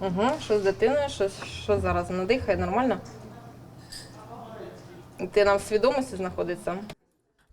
Угу. Що з дитиною? Що, що зараз? Вона дихає нормально? Ти нам в свідомості знаходиться?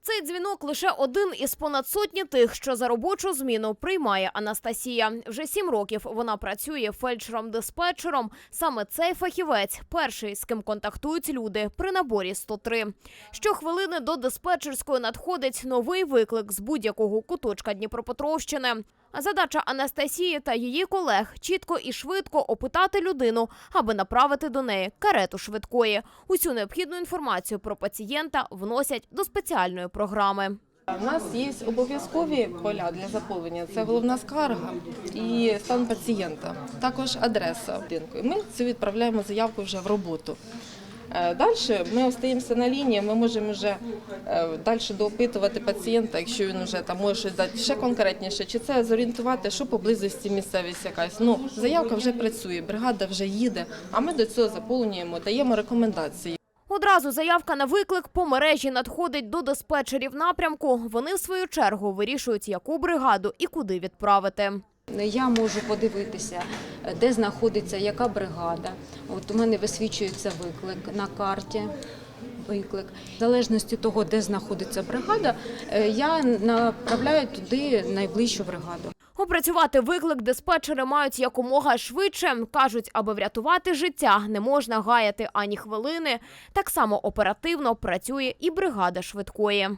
Цей дзвінок лише один із понад сотні тих, що за робочу зміну приймає Анастасія. Вже сім років вона працює фельдшером-диспетчером. Саме цей фахівець перший, з ким контактують люди при наборі 103. Щохвилини до диспетчерської надходить новий виклик з будь-якого куточка Дніпропетровщини. Задача Анастасії та її колег чітко і швидко опитати людину, аби направити до неї карету швидкої. Усю необхідну інформацію про пацієнта вносять до спеціальної програми. У нас є обов'язкові поля для заповнення. Це головна скарга і стан пацієнта, також адреса будинку. Ми цю відправляємо заявку вже в роботу. Далі ми остаємося на лінії, ми можемо вже далі доопитувати пацієнта, якщо він вже там може щось дати ще конкретніше, чи це зорієнтувати, що поблизості місцевість якась. Ну, заявка вже працює, бригада вже їде, а ми до цього заповнюємо, даємо рекомендації. Одразу заявка на виклик по мережі надходить до диспетчерів напрямку. Вони в свою чергу вирішують, яку бригаду і куди відправити. Я можу подивитися, де знаходиться яка бригада. От у мене висвічується виклик на карті. Виклик в залежності того, де знаходиться бригада, е, я направляю туди найближчу бригаду. Опрацювати виклик диспетчери мають якомога швидше. Кажуть, аби врятувати життя, не можна гаяти ані хвилини. Так само оперативно працює і бригада швидкої.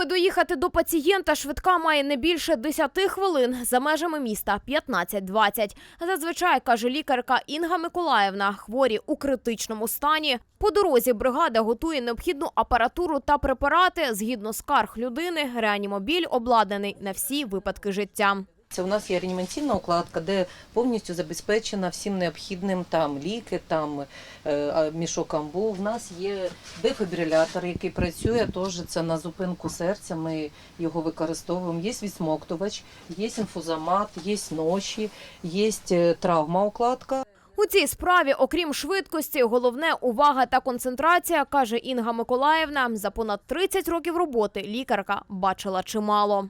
Аби доїхати до пацієнта, швидка має не більше 10 хвилин, за межами міста 15-20. Зазвичай, каже лікарка Інга Миколаївна, хворі у критичному стані. По дорозі бригада готує необхідну апаратуру та препарати. Згідно скарг людини, реанімобіль обладнаний на всі випадки життя. Це у нас є реанімаційна укладка, де повністю забезпечена всім необхідним там ліки, там е, мішок амбу. У нас є дефібрилятор, який працює теж це на зупинку серця. Ми його використовуємо. Є відсмоктувач, є інфузомат, є ноші, є е, травма укладка. У цій справі, окрім швидкості, головне увага та концентрація, каже Інга Миколаївна. За понад 30 років роботи лікарка бачила чимало.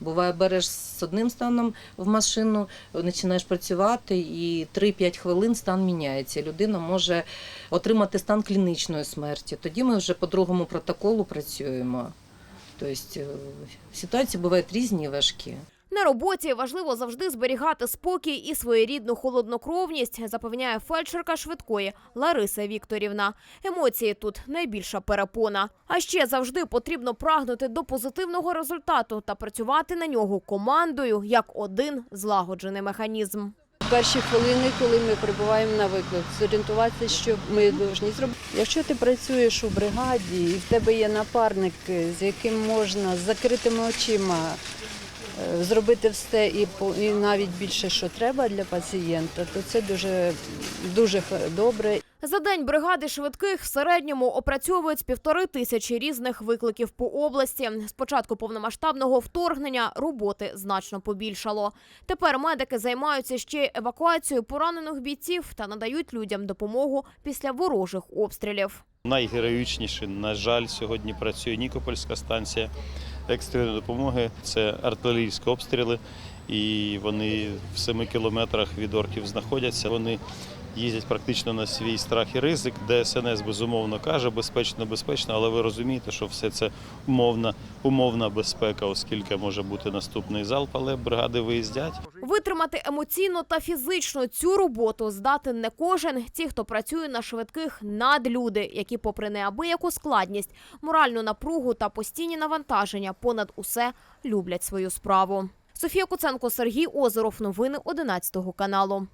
Буває, береш з одним станом в машину, починаєш працювати, і 3-5 хвилин стан міняється. Людина може отримати стан клінічної смерті. Тоді ми вже по другому протоколу працюємо. Тобто е, ситуації бувають різні важкі. На роботі важливо завжди зберігати спокій і своєрідну холоднокровність, запевняє фельдшерка швидкої Лариса Вікторівна. Емоції тут найбільша перепона. А ще завжди потрібно прагнути до позитивного результату та працювати на нього командою як один злагоджений механізм. перші хвилини, коли ми прибуваємо на виклик, зорієнтуватися, що ми повинні зробити. Якщо ти працюєш у бригаді і в тебе є напарник, з яким можна з закритими очима зробити все і, по- і навіть більше, що треба для пацієнта, то це дуже, дуже х- добре. За день бригади швидких в середньому опрацьовують півтори тисячі різних викликів по області. З початку повномасштабного вторгнення роботи значно побільшало. Тепер медики займаються ще евакуацією поранених бійців та надають людям допомогу після ворожих обстрілів. Найгероїчніше, на жаль, сьогодні працює Нікопольська станція екстреної допомоги. Це артилерійські обстріли, і вони в семи кілометрах від орків знаходяться. Вони їздять практично на свій страх і ризик. ДСНС безумовно каже, безпечно, безпечно, але ви розумієте, що все це умовна, умовна безпека, оскільки може бути наступний залп, але бригади виїздять. Витримати емоційно та фізично цю роботу здатен не кожен. Ті, хто працює на швидких надлюди, які, попри неабияку складність, моральну напругу та постійні навантаження, понад усе люблять свою справу. Софія Куценко, Сергій Озеров. Новини 11 каналу.